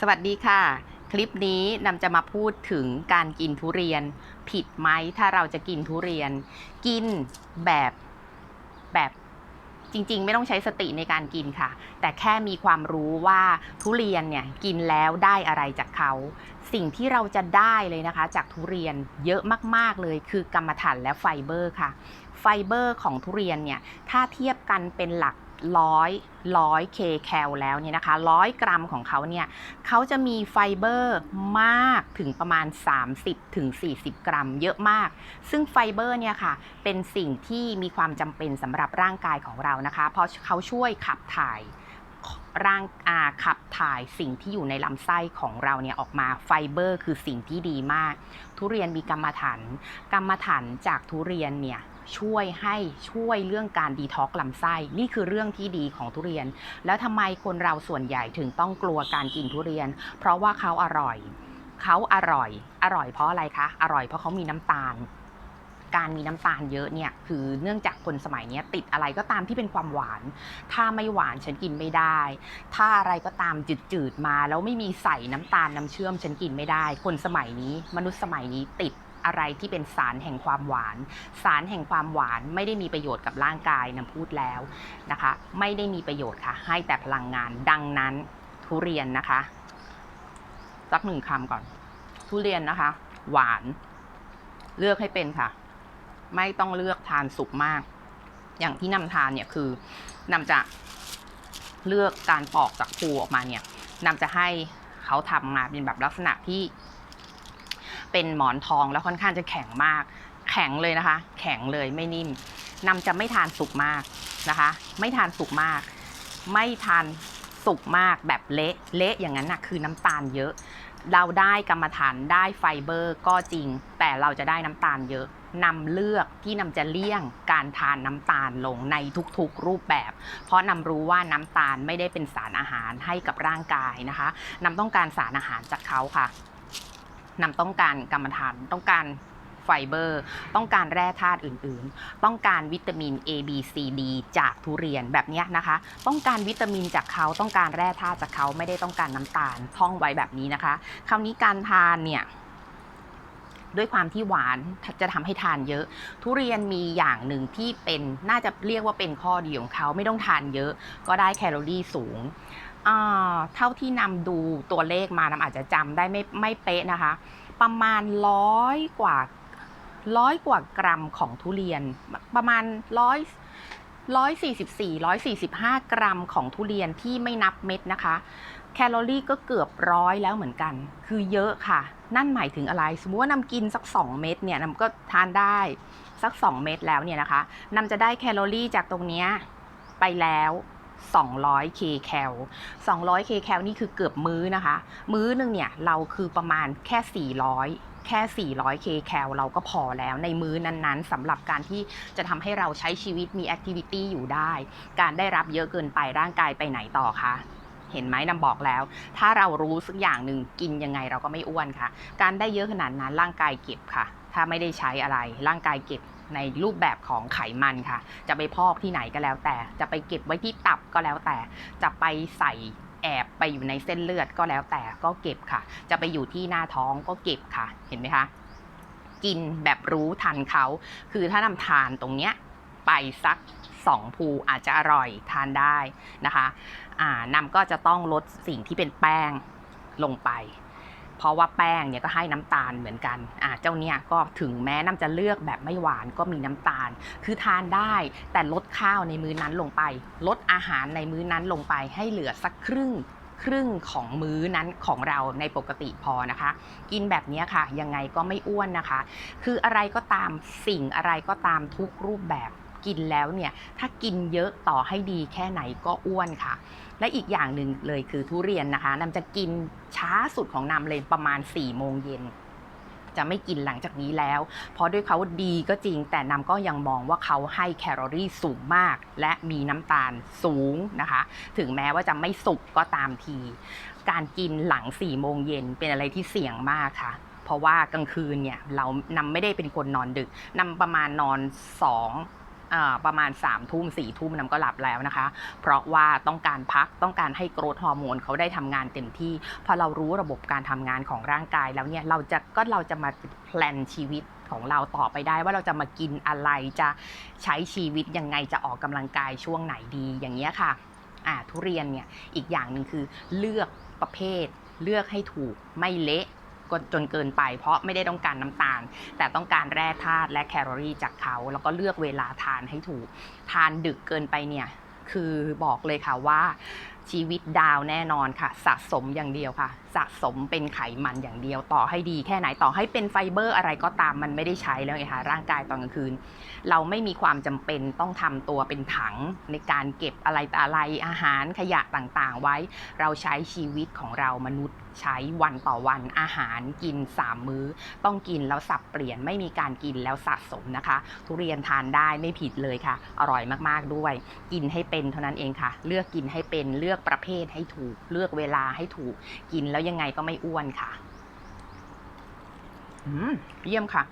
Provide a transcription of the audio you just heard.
สวัสดีค่ะ คลิปนี้นำจะมาพูดถึงการกินทุเรียน ผิดไหมถ้าเราจะกินทุเรียน กินแบบแบบจริงๆ ไม่ต้องใช้สติในการกินค่ะ แต่แค่มีความรู้ว่าทุเรียนเนี่ยกินแล้วได้อะไรจากเขา สิ่งที่เราจะได้เลยนะคะ จากทุเรียนเยอะมากๆเลยคือกรรมฐานและไฟเบอร์ค่ะ ไฟเบอร์ของทุเรียนเนี่ยถ้าเทียบกันเป็นหลัก ร้อยร้อยเคแคลแล้วเนี่ยนะคะร้อยกรัมของเขาเนี่ยเขาจะมีไฟเบอร์มากถึงประมาณ 30ถึง40 กรัม เยอะมาก ซึ่งไฟเบอร์เนี่ยค่ะเป็นสิ่งที่มีความจำเป็นสำหรับร่างกายของเรานะคะ เพราะเขาช่วยขับถ่ายร่างอาขับถ่ายสิ่งที่อยู่ในลำไส้ของเราเนี่ยออกมาไฟเบอร์ คือสิ่งที่ดีมาก ทุเรียนมีกรรมฐานกรรมฐานจากทุเรียนเนี่ย ช่วยให้ช่วยเรื่องการดีท็อกลำไส้ นี่คือเรื่องที่ดีของทุเรียน แล้วทำไมคนเราส่วนใหญ่ถึงต้องกลัวการกินทุเรียน เพราะว่าเขาอร่อยเขาอร่อย อร่อยเพราะอะไรคะ อร่อยเพราะเขามีน้ำตาล การมีน้ำตาลเยอะเนี่ยคือเนื่องจากคนสมัยนี้ติดอะไรก็ตามที่เป็นความหวาน ถ้าไม่หวานฉันกินไม่ได้ ถ้าอะไรก็ตามจืดๆมา แล้วไม่มีใส่น้ำตาลน้ำเชื่อมฉันกินไม่ได้ คนสมัยนี้ มนุษย์สมัยนี้ติด อะไรที่เป็นสารแห่งความหวาน สารแห่งความหวานไม่ได้มีประโยชน์กับร่างกายนะพูดแล้วนะคะ ไม่ได้มีประโยชน์ค่ะ ให้แต่พลังงานดังนั้นทุเรียนนะคะสักหนึ่งคำก่อน ทุเรียนนะคะ หวาน เลือกให้เป็นค่ะ ไม่ต้องเลือกทานสุกมาก อย่างที่นำทานเนี่ยคือนำจะเลือกการปอกจากภูออกมาเนี่ยนำจะให้เขาทำมาเป็นแบบลักษณะที่ เป็นหมอนทองแล้วค่อนข้างจะแข็งมาก แข็งเลยนะคะ แข็งเลยไม่นิ่มนำจะไม่ทานสุกมากนะคะ ไม่ทานสุกมาก ไม่ทานสุกมากแบบเละเละอย่างนั้นนะคือน้ำตาลเยอะ เราได้กรรมฐานได้ไฟเบอร์ก็จริง แต่เราจะได้น้ำตาลเยอะนำเลือกที่นำจะเลี่ยงการทานน้ำตาลลงในทุกๆรูปแบบ เพราะนำรู้ว่าน้ำตาลไม่ได้เป็นสารอาหารให้กับร่างกายนะคะนำต้องการสารอาหารจากเขาค่ะ นำต้องการกรรมฐานต้องการไฟเบอร์ ต้องการแร่ธาตุอื่นๆ ต้องการวิตามิน A B C D จากทุเรียนแบบนี้นะคะ ต้องการวิตามินจากเขาต้องการแร่ธาตุจากเขาไม่ได้ต้องการน้ำตาลท่องไว้แบบนี้นะคะคราวนี้การทานเนี่ยด้วยความที่หวานจะทำให้ทานเยอะ ทุเรียนมีอย่างหนึ่งที่เป็นน่าจะเรียกว่าเป็นข้อดีของเขาไม่ต้องทานเยอะ ก็ได้แคลอรี่สูง เท่าที่นำดูตัวเลขมานำอาจจะจำได้ไม่ไม่เป๊ะนะคะ ประมาณร้อยกว่าร้อยกว่ากรัมของทุเรียน ประมาณร้อยร้อยสี่สิบสี่ร้อยสี่สิบห้ากรัมของทุเรียนที่ไม่นับเม็ดนะคะ แคลอรี่ก็เกือบร้อยแล้วเหมือนกัน คือเยอะค่ะ นั่นหมายถึงอะไร สมมติว่านำกินสัก 2 เม็ดเนี่ยนำก็ทานได้สัก 2 เม็ดแล้วเนี่ยนะคะนำจะได้แคลอรี่จากตรงนี้ไปแล้ว 200 k แคล200 k แคลนี่คือเกือบมื้อนะคะ มื้อหนึ่งเนี่ยเราคือประมาณแค่ 400แค่ 400 k แคลเราก็พอแล้วในมื้อนั้นๆสำหรับการที่จะทำให้เราใช้ชีวิตมีแอคทิวิตี้อยู่ได้ การได้รับเยอะเกินไปร่างกายไปไหนต่อคะเห็นไหมนำบอกแล้ว ถ้าเรารู้สักอย่างหนึ่งกินยังไงเราก็ไม่อ้วนค่ะ การได้เยอะขนาดนั้นร่างกายเก็บค่ะ ถ้าไม่ได้ใช้อะไรร่างกายเก็บ ในรูปแบบของไขมันค่ะ จะไปพอกที่ไหนก็แล้วแต่ จะไปเก็บไว้ที่ตับก็แล้วแต่ จะไปใส่แอบไปอยู่ในเส้นเลือดก็แล้วแต่ก็เก็บค่ะ จะไปอยู่ที่หน้าท้องก็เก็บค่ะ เห็นไหมคะ กินแบบรู้ทันเขา คือถ้านำทานตรงเนี้ยไปสักสองภูอาจจะอร่อยทานได้นะคะนำก็จะต้องลดสิ่งที่เป็นแป้งลงไป เพราะว่าแป้งเนี่ยก็ให้น้ำตาลเหมือนกันอ่าเจ้าเนี่ยก็ถึงแม้น้ำจะเลือกแบบไม่หวานก็มีน้ำตาล คือทานได้แต่ลดข้าวในมื้อนั้นลงไป ลดอาหารในมื้อนั้นลงไปให้เหลือสักครึ่งครึ่งของมื้อนั้นของเราในปกติพอนะคะ กินแบบนี้ค่ะ ยังไงก็ไม่อ้วนนะคะ คืออะไรก็ตามสิ่งอะไรก็ตามทุกรูปแบบ กินแล้วเนี่ยถ้ากินเยอะต่อให้ดีแค่ไหนก็อ้วนค่ะ และอีกอย่างหนึ่งเลยคือทุเรียนนะคะนำจะกินช้าสุดของนำเลยประมาณ4ี่โมงเย็นจะไม่กินหลังจากนี้แล้ว เพราะด้วยเขาดีก็จริง แต่นำก็ยังมองว่าเขาให้แคลอรี่สูงมาก และมีน้ำตาลสูงนะคะ ถึงแม้ว่าจะไม่สุกก็ตามที การกินหลัง4ี่โมงเย็นเป็นอะไรที่เสี่ยงมากค่ะ เพราะว่ากลางคืนเนี่ยเรานำไม่ได้เป็นคนนอนดึกนำประมาณนอน2อ่า ประมาณ3ามทุ่มสี่ทุ่มน้ำก็หลับแล้วนะคะ เพราะว่าต้องการพักต้องการให้โกรทฮอร์โมนเขาได้ทำงานเต็มที่ พอเรารู้ระบบการทำงานของร่างกายแล้วเนี่ยเราจะก็เราจะมาแพลนชีวิตของเราต่อไปได้ว่าเราจะมากินอะไรจะใช้ชีวิตยังไงจะออกกำลังกายช่วงไหนดีอย่างเงี้ยค่ะอ่าทุเรียนเนี่ยอีกอย่างหนึ่งคือเลือกประเภท เลือกให้ถูกไม่เละ จนเกินไป เพราะไม่ได้ต้องการน้ำตาล แต่ต้องการแร่ธาตุและแคลอรี่จากเขาแล้วก็เลือกเวลาทานให้ถูก ทานดึกเกินไปเนี่ยคือบอกเลยค่ะว่าชีวิตดาวแน่นอนค่ะ สะสมอย่างเดียวค่ะ สะสมเป็นไขมันอย่างเดียวต่อให้ดีแค่ไหนต่อให้เป็นไฟเบอร์อะไรก็ตามมันไม่ได้ใช้แล้วไงคะร่างกายตอนกลางคืน เราไม่มีความจำเป็นต้องทำตัวเป็นถังในการเก็บอะไรต่ออะไรอาหารขยะต่างๆ ไว้ เราใช้ชีวิตของเรามนุษย์ ใช้วันต่อวันอาหารกิน 3 มื้อ ต้องกินแล้วสับเปลี่ยนไม่มีการกินแล้วสะสมนะคะ ทุเรียนทานได้ไม่ผิดเลยค่ะ อร่อยมากๆด้วย กินให้เป็นเท่านั้นเองค่ะ เลือกกินให้เป็นเลือกประเภทให้ถูก เลือกเวลาให้ถูก กินแล้วยังไงก็ไม่อ้วนค่ะอืมเยี่ยมค่ะ